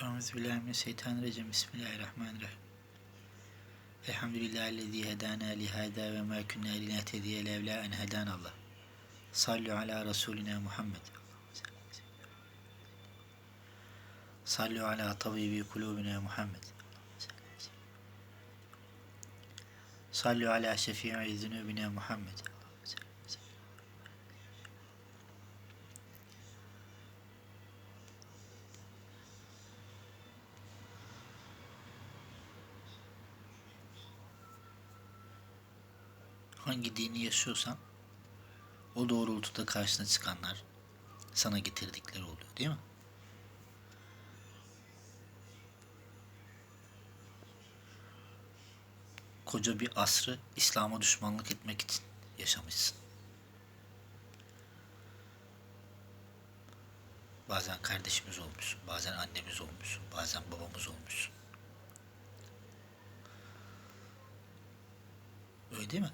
Euzubillahimineşşeytanirracim. Bismillahirrahmanirrahim. Elhamdülillahillezî hedâna lihâdâ ve mâ künnâ linehtediye levlâ en hedânallah. Sallu ala Resulina Muhammed. Sallu ala tabibi kulubina Muhammed. Sallu ala şefii zunubina Muhammed. Hangi dini yaşıyorsan o doğrultuda karşına çıkanlar sana getirdikleri oluyor değil mi? Koca bir asrı İslam'a düşmanlık etmek için yaşamışsın. Bazen kardeşimiz olmuşsun, bazen annemiz olmuşsun, bazen babamız olmuşsun. Öyle değil mi?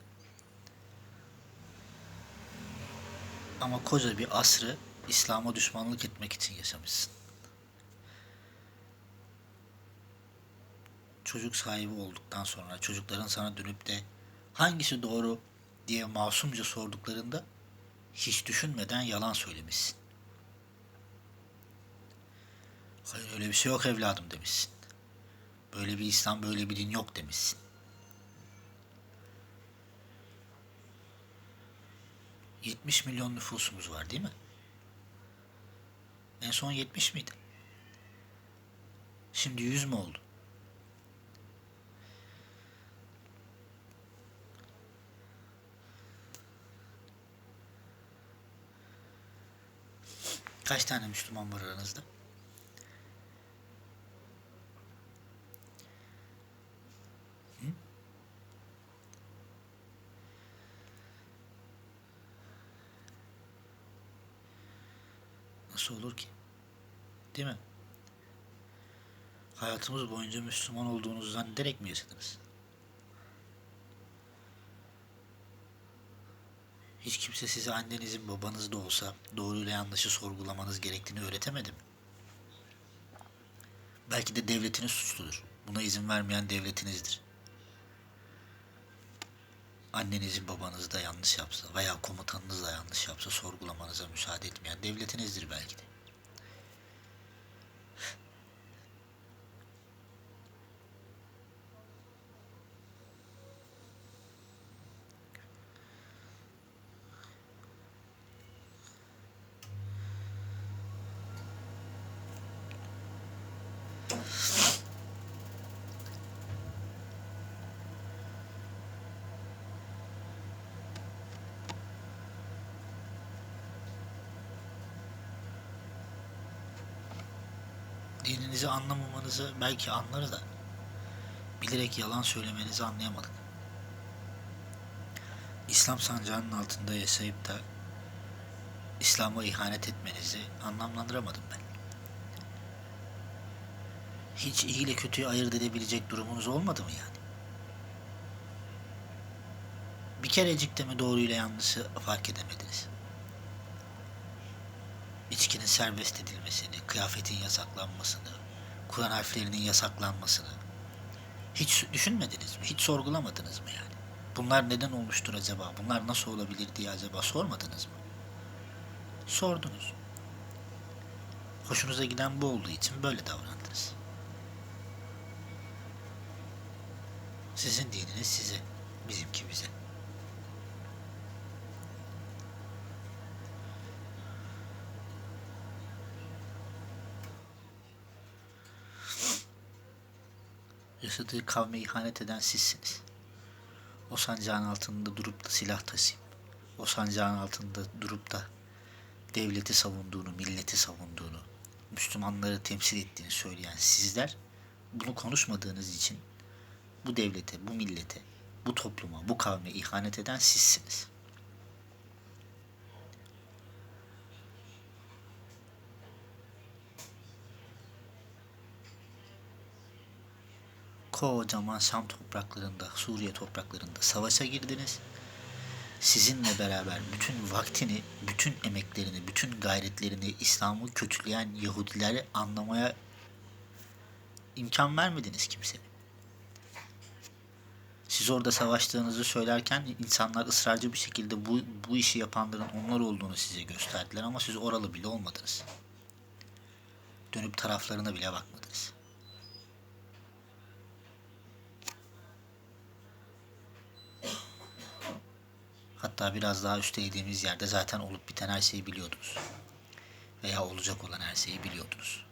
Ama koca bir asrı İslam'a düşmanlık etmek için yaşamışsın. Çocuk sahibi olduktan sonra çocukların sana dönüp de hangisi doğru diye masumca sorduklarında hiç düşünmeden yalan söylemişsin. Hayır öyle bir şey yok evladım demişsin. Böyle bir İslam, böyle bir din yok demişsin. 70 milyon nüfusumuz var değil mi? En son 70 miydi? Şimdi 100 mü oldu? Kaç tane Müslüman var aranızda? Nasıl olur ki? Değil mi? Hayatımız boyunca Müslüman olduğunuzu zannederek mi yaşadınız? Hiç kimse size annenizin babanız da olsa doğruyla yanlışı sorgulamanız gerektiğini öğretemedi mi? Belki de devletiniz suçludur. Buna izin vermeyen devletinizdir. Annenizin babanız da yanlış yapsa veya komutanınız da yanlış yapsa sorgulamanıza müsaade etmeyen devletinizdir belki de. Dininizi anlamamanızı belki anlarız da bilerek yalan söylemenizi anlayamadık. İslam sancağının altında yaşayıp da İslam'a ihanet etmenizi anlamlandıramadım ben. Hiç iyi ile kötüyü ayırt edebilecek durumunuz olmadı mı yani? Bir kerecik de mi doğruyla yanlışı fark edemediniz? İçkinin serbest edilmesini, kıyafetin yasaklanmasını, Kur'an harflerinin yasaklanmasını hiç düşünmediniz mi? Hiç sorgulamadınız mı yani? Bunlar neden olmuştur acaba? Bunlar nasıl olabilir diye acaba sormadınız mı? Sordunuz. Hoşunuza giden bu olduğu için böyle davrandınız. Sizin dininiz size, bizimki bize. Yaşadığı kavme ihanet eden sizsiniz. O sancağın altında durup da silah taşıyıp, o sancağın altında durup da devleti savunduğunu, milleti savunduğunu, Müslümanları temsil ettiğini söyleyen sizler bunu konuşmadığınız için bu devlete, bu millete, bu topluma, bu kavme ihanet eden sizsiniz. Kocaman Şam topraklarında, Suriye topraklarında savaşa girdiniz. Sizinle beraber bütün vaktini, bütün emeklerini, bütün gayretlerini İslam'ı kötüleyen Yahudileri anlamaya imkan vermediniz kimseye. Siz orada savaştığınızı söylerken insanlar ısrarcı bir şekilde bu, bu işi yapanların onlar olduğunu size gösterdiler ama siz oralı bile olmadınız. Dönüp taraflarına bile bakmadınız. Hatta biraz daha üstte yediğimiz yerde zaten olup biten her şeyi biliyordunuz. Veya olacak olan her şeyi biliyordunuz.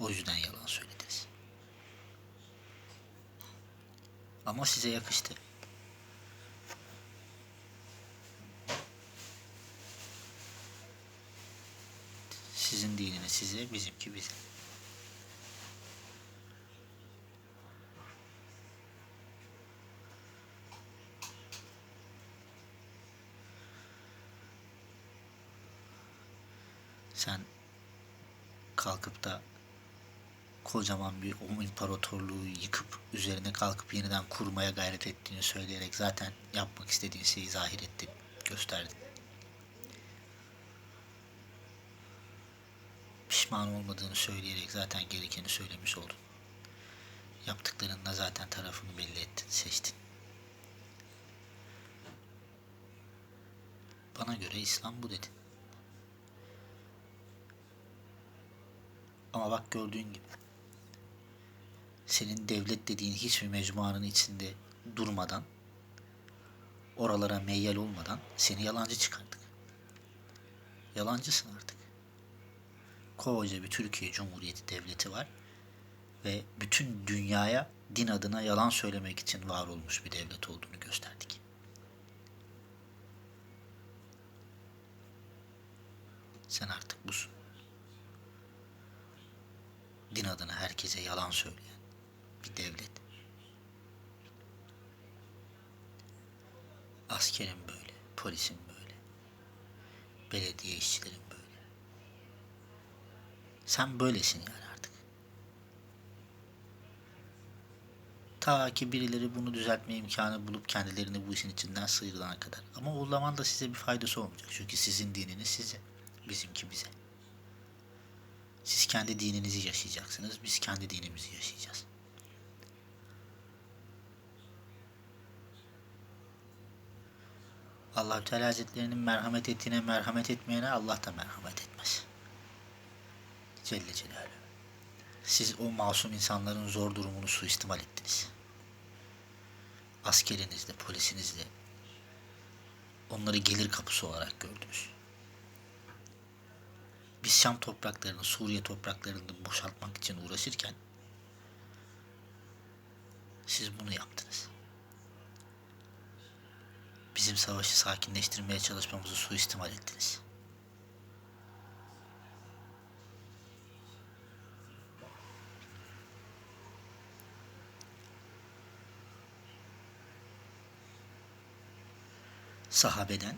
O yüzden yalan söylediniz. Ama size yakıştı. Sizin dininiz size, bizimki bize. Sen kalkıp da kocaman bir o imparatorluğu yıkıp üzerine kalkıp yeniden kurmaya gayret ettiğini söyleyerek zaten yapmak istediğin şeyi zahir ettin, gösterdin. Pişman olmadığını söyleyerek zaten gerekeni söylemiş oldun. Yaptıklarınla zaten tarafını belli ettin, seçtin. Bana göre İslam bu dedin. Ama bak gördüğün gibi senin devlet dediğin hiçbir mecmuanın içinde durmadan oralara meyyal olmadan seni yalancı çıkardık. Yalancısın artık. Koca bir Türkiye Cumhuriyeti devleti var ve bütün dünyaya din adına yalan söylemek için var olmuş bir devlet olduğunu gösterdik. Sen artık busun. Din adına herkese yalan söyleyen bir devlet. Askerin böyle, polisin böyle, belediye işçilerin böyle. Sen böylesin yani artık. Ta ki birileri bunu düzeltme imkanı bulup kendilerini bu işin içinden sıyrılana kadar. Ama o zaman da size bir faydası olmayacak. Çünkü sizin dininiz size, bizimki bize. Siz kendi dininizi yaşayacaksınız, biz kendi dinimizi yaşayacağız. allah Teala Hazretlerinin merhamet ettiğine merhamet etmeyene Allah da merhamet etmez. Celle Celaluhu. Siz o masum insanların zor durumunu suistimal ettiniz. Askerinizle, polisinizle onları gelir kapısı olarak gördünüz. Biz Şam topraklarını, Suriye topraklarını boşaltmak için uğraşırken siz bunu yaptınız. Bizim savaşı sakinleştirmeye çalışmamızı suistimal ettiniz. Sahabeden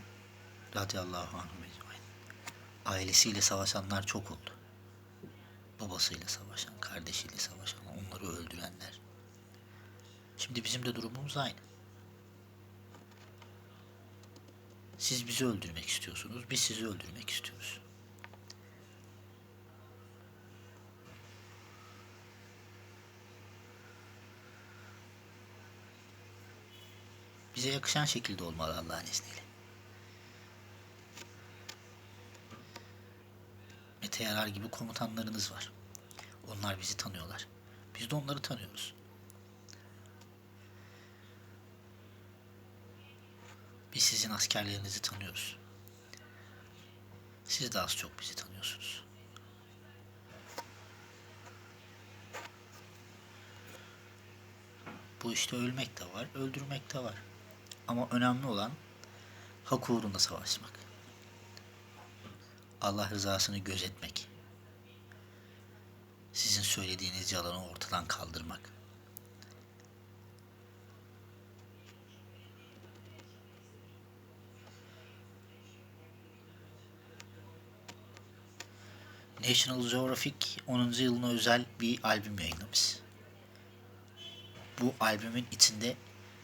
radıyallahu ecmaîn. Ailesiyle savaşanlar çok oldu. Babasıyla savaşan, kardeşiyle savaşan, onları öldürenler. Şimdi bizim de durumumuz aynı. Siz bizi öldürmek istiyorsunuz, biz sizi öldürmek istiyoruz. Bize yakışan şekilde olmalı Allah'ın izniyle. Mete Yarar gibi komutanlarınız var. Onlar bizi tanıyorlar. Biz de onları tanıyoruz. Biz sizin askerlerinizi tanıyoruz. Siz de az çok bizi tanıyorsunuz. Bu işte ölmek de var, öldürmek de var. Ama önemli olan hak uğrunda savaşmak. Allah rızasını gözetmek. Sizin söylediğiniz yalanı ortadan kaldırmak. National Geographic 10. yılına özel bir albüm yayınlamış. Bu albümün içinde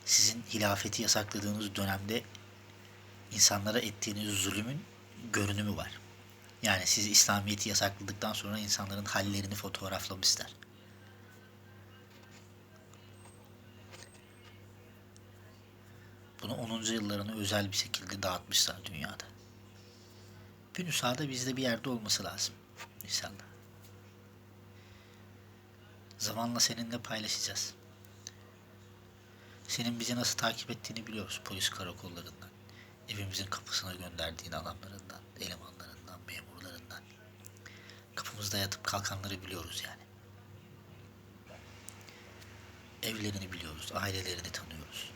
sizin hilafeti yasakladığınız dönemde insanlara ettiğiniz zulümün görünümü var. Yani siz İslamiyet'i yasakladıktan sonra insanların hallerini fotoğraflamışlar. Bunu 10. yıllarına özel bir şekilde dağıtmışlar dünyada. Yunus Ağa'da bizde bir yerde olması lazım. İnşallah. Zamanla seninle paylaşacağız. Senin bizi nasıl takip ettiğini biliyoruz polis karakollarından, evimizin kapısına gönderdiğin adamlarından, eleman Kapımızda yatıp kalkanları biliyoruz yani. Evlerini biliyoruz, ailelerini tanıyoruz.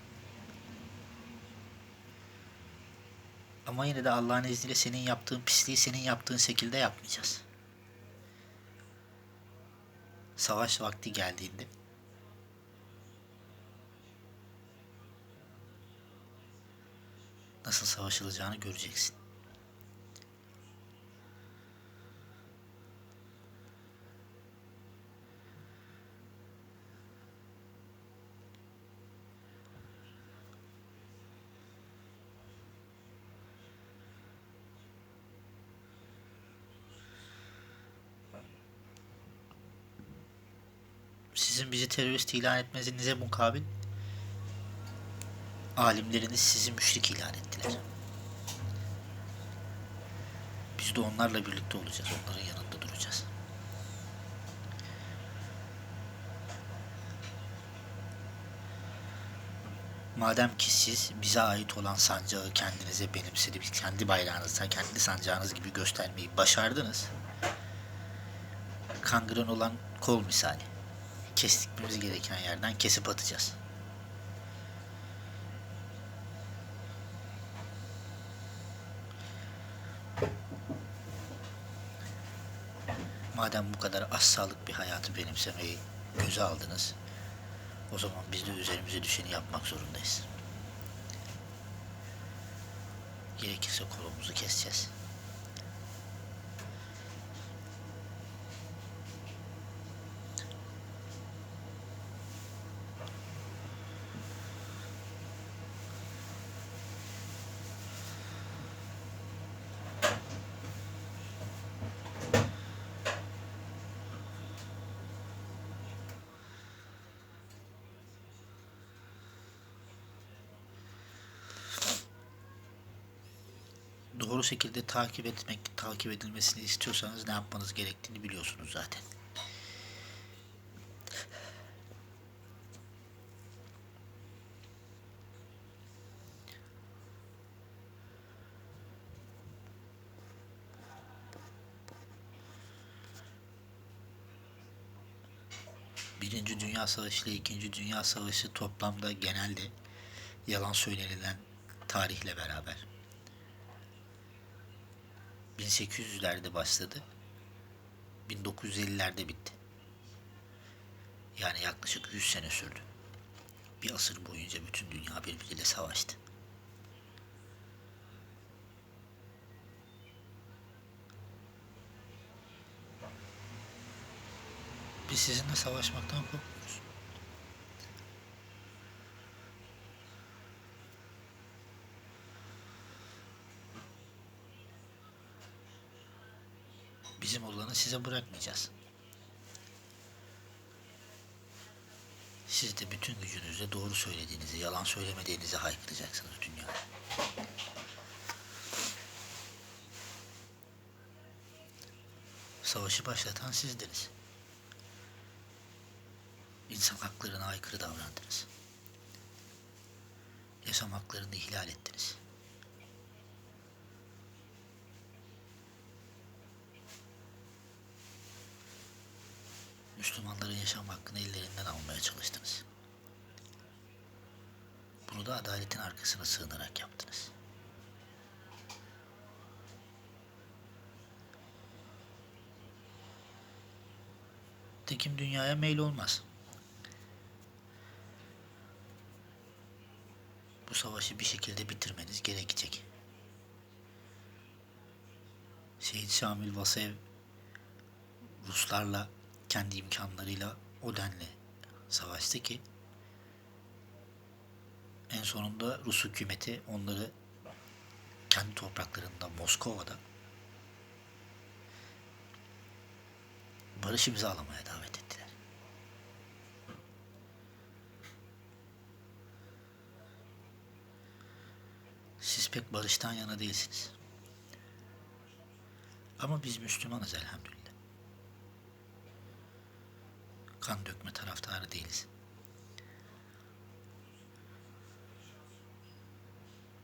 Ama yine de Allah'ın izniyle senin yaptığın pisliği senin yaptığın şekilde yapmayacağız. Savaş vakti geldiğinde nasıl savaşılacağını göreceksin. Sizin bizi terörist ilan etmenize mukabil alimleriniz sizi müşrik ilan ettiler. Biz de onlarla birlikte olacağız. Onların yanında duracağız. Madem ki siz bize ait olan sancağı kendinize benimsedip kendi bayrağınızda, kendi sancağınız gibi göstermeyi başardınız. Kangren olan kol misali. Kestikmemiz gereken yerden kesip atacağız. Madem bu kadar az sağlık bir hayatı benimsemeyi göze aldınız, o zaman biz de üzerimize düşeni yapmak zorundayız. Gerekirse kolumuzu keseceğiz. doğru şekilde takip etmek, takip edilmesini istiyorsanız ne yapmanız gerektiğini biliyorsunuz zaten. Birinci Dünya Savaşı ile İkinci Dünya Savaşı toplamda genelde yalan söylenilen tarihle beraber 1800'lerde başladı. 1950'lerde bitti. Yani yaklaşık 100 sene sürdü. Bir asır boyunca bütün dünya birbiriyle savaştı. Biz sizinle savaşmaktan korkmuyoruz. Bizim olanı size bırakmayacağız. Siz de bütün gücünüzle doğru söylediğinizi, yalan söylemediğinizi haykıracaksınız dünyaya. Savaşı başlatan sizdiniz. İnsan haklarına aykırı davrandınız. Yaşam haklarını ihlal ettiniz. Müslümanların yaşam hakkını ellerinden almaya çalıştınız. Bunu da adaletin arkasına sığınarak yaptınız. Tekim dünyaya meyil olmaz. Bu savaşı bir şekilde bitirmeniz gerekecek. Şehit Şamil Vasev Ruslarla kendi imkanlarıyla o denli savaştı ki en sonunda Rus hükümeti onları kendi topraklarında Moskova'da barış imzalamaya davet ettiler. pek barıştan yana değilsiniz. Ama biz Müslümanız elhamdülillah. Kan dökme taraftarı değiliz.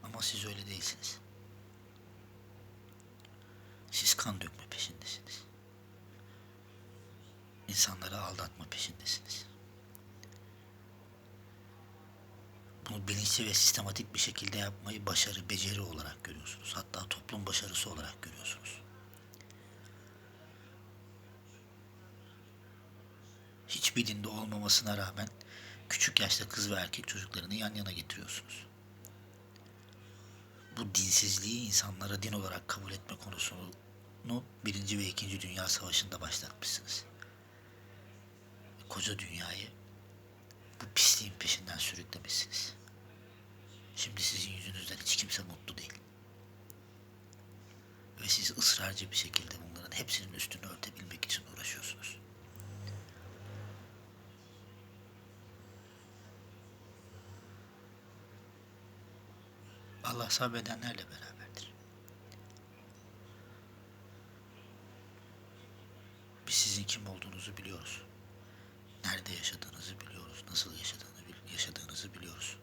Ama siz öyle değilsiniz. Siz kan dökme peşindesiniz. İnsanları aldatma peşindesiniz. Bunu bilinçli ve sistematik bir şekilde yapmayı başarı, beceri olarak görüyorsunuz. Hatta toplum başarısı olarak görüyorsunuz. Hiçbir olmamasına rağmen küçük yaşta kız ve erkek çocuklarını yan yana getiriyorsunuz. Bu dinsizliği insanlara din olarak kabul etme konusunu Birinci ve İkinci Dünya Savaşı'nda başlatmışsınız. Koca dünyayı bu pisliğin peşinden sürüklemişsiniz. Şimdi sizin yüzünüzden hiç kimse mutlu değil. Ve siz ısrarcı bir şekilde bunların hepsinin üstünü örtebilmek için uğraşıyorsunuz. Allah sabredenlerle beraberdir. Biz sizin kim olduğunuzu biliyoruz. Nerede yaşadığınızı biliyoruz. Nasıl yaşadığını, yaşadığınızı biliyoruz.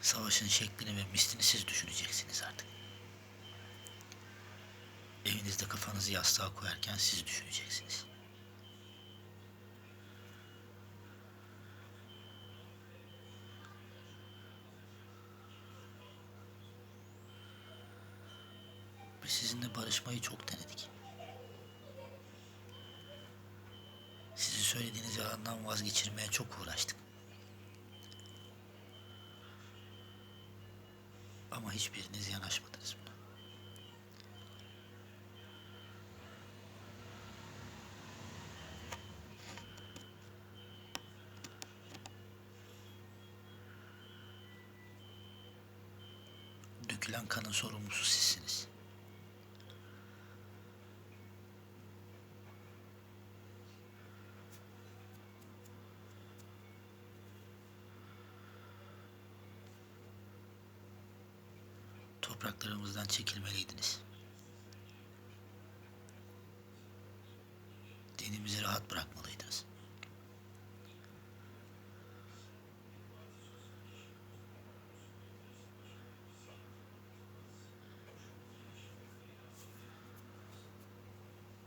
Savaşın şeklini ve mislini siz düşüneceksiniz artık. Evinizde kafanızı yastığa koyarken siz düşüneceksiniz. Sizinle barışmayı çok denedik. Sizin söylediğiniz yalandan vazgeçirmeye çok uğraştık. Ama hiçbiriniz yanaşmadınız buna. Dökülen kanın sorumlusu sizsiniz. Topraklarımızdan çekilmeliydiniz. Dinimizi rahat bırakmalıydınız.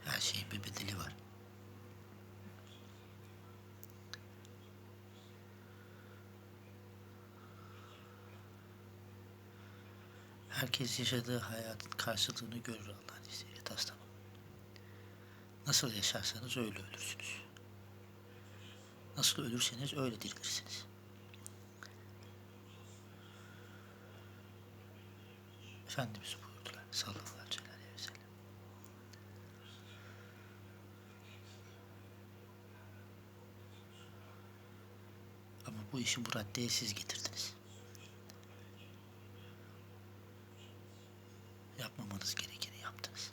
Her şeyin bir bedeli var. Herkes yaşadığı hayatın karşılığını görür Allah'ın izniyle taslamam. Nasıl yaşarsanız öyle ölürsünüz. Nasıl ölürseniz öyle dirilirsiniz. Efendimiz buyurdular sallallahu aleyhi ve sellem. Ama bu işi bu raddeye siz getirdiniz. Yapmamanız gerekeni yaptınız.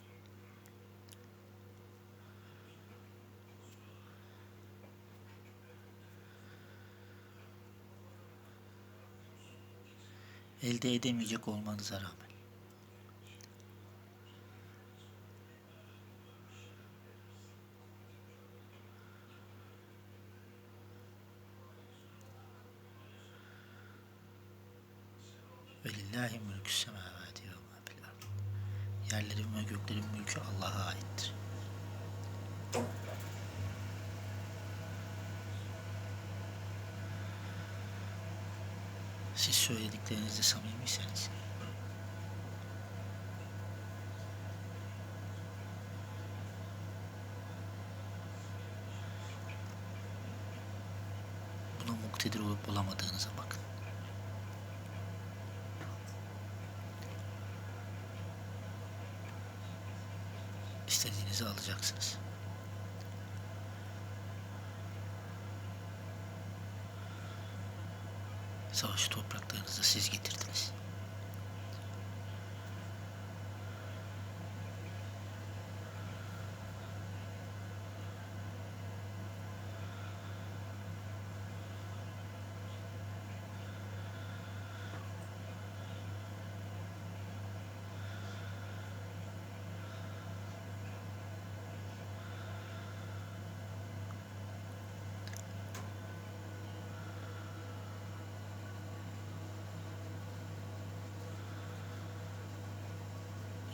Elde edemeyecek olmanıza rağmen. Velillahi mülkü semavati ve ma fil ard. Yerlerin ve göklerin mülkü Allah'a aittir. Siz söylediklerinizde samimiyseniz buna muktedir olup olamadığınıza bakın. İstediğinizi alacaksınız. Savaşı topraklarınıza siz getirdiniz.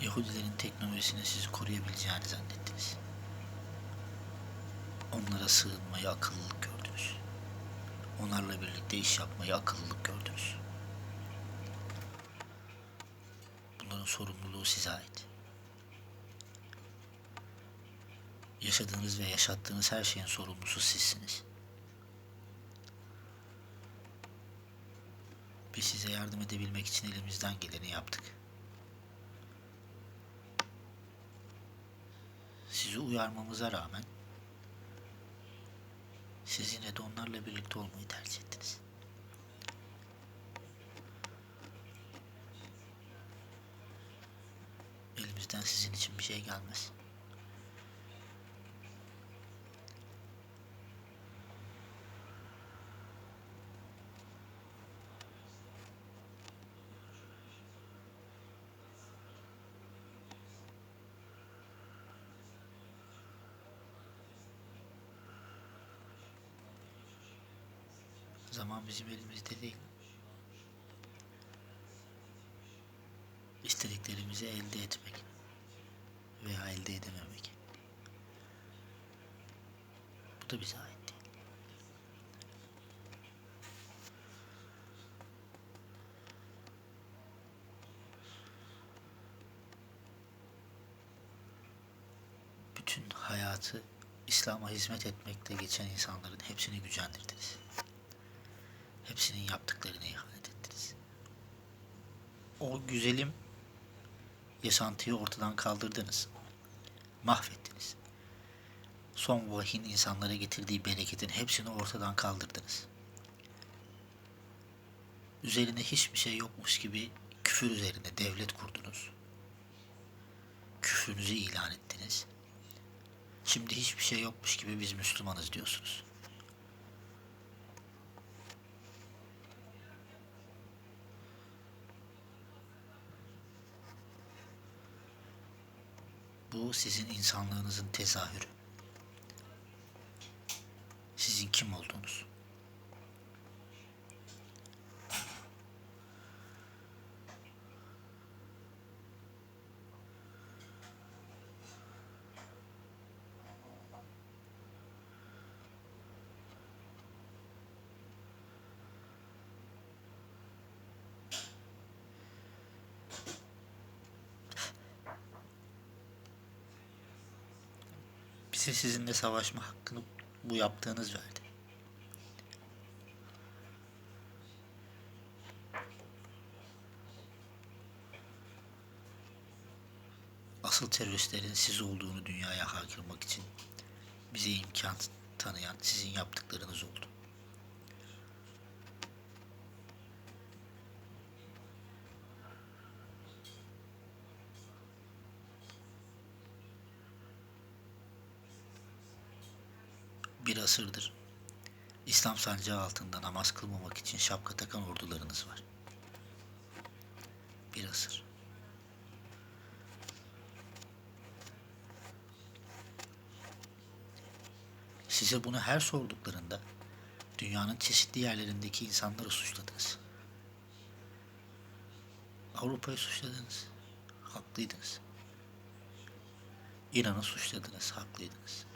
Yahudilerin teknolojisine sizi koruyabileceğini zannettiniz. Onlara sığınmayı akıllılık gördünüz. Onlarla birlikte iş yapmayı akıllılık gördünüz. Bunların sorumluluğu size ait. Yaşadığınız ve yaşattığınız her şeyin sorumlusu sizsiniz. Biz size yardım edebilmek için elimizden geleni yaptık. Sizi uyarmamıza rağmen siz yine de onlarla birlikte olmayı tercih ettiniz. Elimizden sizin için bir şey gelmez. Zaman bizim elimizde değil. İstediklerimizi elde etmek veya elde edememek. Bu da bize ait değil. Bütün hayatı İslam'a hizmet etmekle geçen insanların hepsini gücendirdiniz. Hepsinin yaptıklarını ihanet ettiniz. O güzelim yaşantıyı ortadan kaldırdınız. Mahvettiniz. Son vahyin insanlara getirdiği bereketin hepsini ortadan kaldırdınız. Üzerine hiçbir şey yokmuş gibi küfür üzerine devlet kurdunuz. Küfrünüzü ilan ettiniz. Şimdi hiçbir şey yokmuş gibi biz Müslümanız diyorsunuz. Bu sizin insanlığınızın tezahürü. Sizin kim olduğunuz. Bize sizinle savaşma hakkını bu yaptığınız verdi. Asıl teröristlerin siz olduğunu dünyaya haykırmak için bize imkan tanıyan sizin yaptıklarınız oldu. bir asırdır İslam sancağı altında namaz kılmamak için şapka takan ordularınız var. Bir asır. Size bunu her sorduklarında dünyanın çeşitli yerlerindeki insanları suçladınız. Avrupa'yı suçladınız. Haklıydınız. İran'ı suçladınız. Haklıydınız.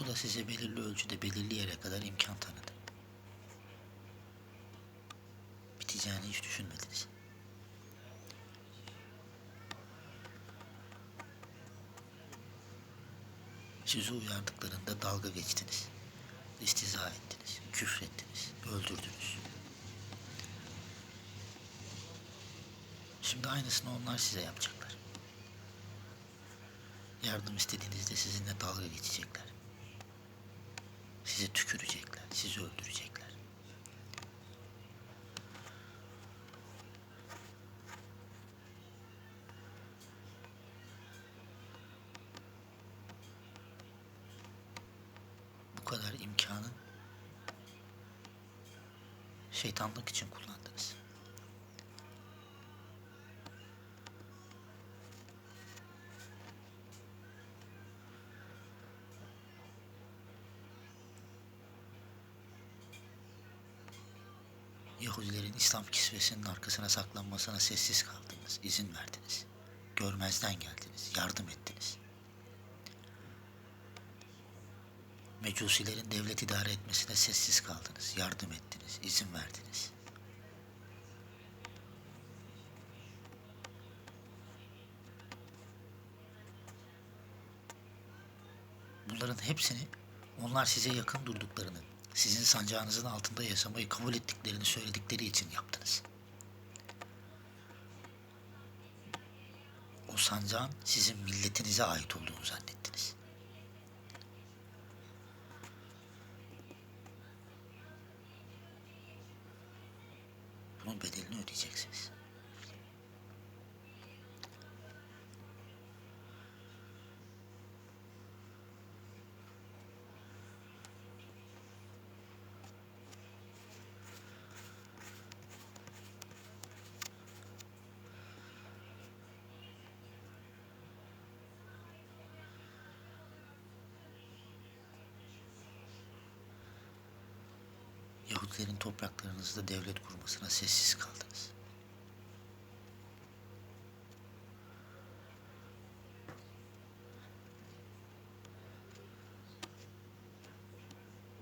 Bu da size belirli ölçüde belirli yere kadar imkan tanıdı. Biteceğini hiç düşünmediniz. Sizi uyardıklarında dalga geçtiniz. İstiza ettiniz, küfrettiniz, öldürdünüz. Şimdi aynısını onlar size yapacaklar. Yardım istediğinizde sizinle dalga geçecekler. Sizi tükürecekler, sizi öldürecekler. Bu kadar imkanı şeytanlık için kullandınız. Yahudilerin İslam kisvesinin arkasına saklanmasına sessiz kaldınız, izin verdiniz. Görmezden geldiniz, yardım ettiniz. Mecusilerin devlet idare etmesine sessiz kaldınız, yardım ettiniz, izin verdiniz. Bunların hepsini onlar size yakın durduklarını, sizin sancağınızın altında yaşamayı kabul ettiklerini söyledikleri için yaptınız. O sancağın sizin milletinize ait olduğunu zannettiniz. Bunun bedelini ödeyeceksiniz. Yahudilerin topraklarınızda devlet kurmasına sessiz kaldınız.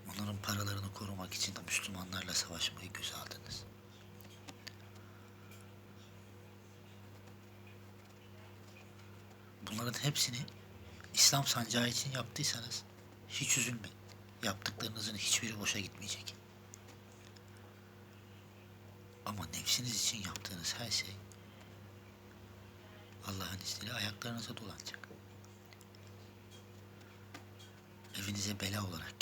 Onların paralarını korumak için de Müslümanlarla savaşmayı göze aldınız. Bunların hepsini İslam sancağı için yaptıysanız hiç üzülmeyin. Yaptıklarınızın hiçbiri boşa gitmeyecek. Ama nefsiniz için yaptığınız her şey Allah'ın izniyle ayaklarınıza dolanacak. Evinize bela olarak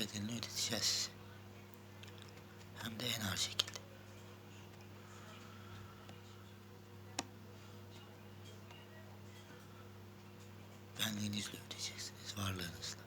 bedelini ödeteceğiz. Hem de en ağır şekilde. Benliğinizle ödeyeceksiniz, varlığınızla.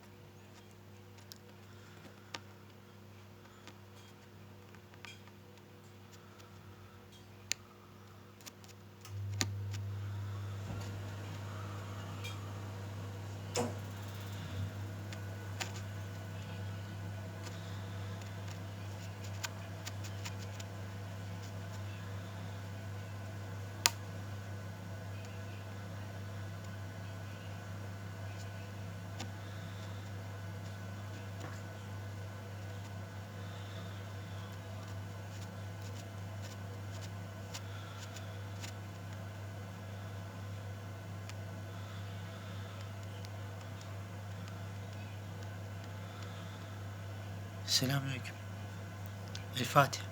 Selamünaleyküm. El Fatiha.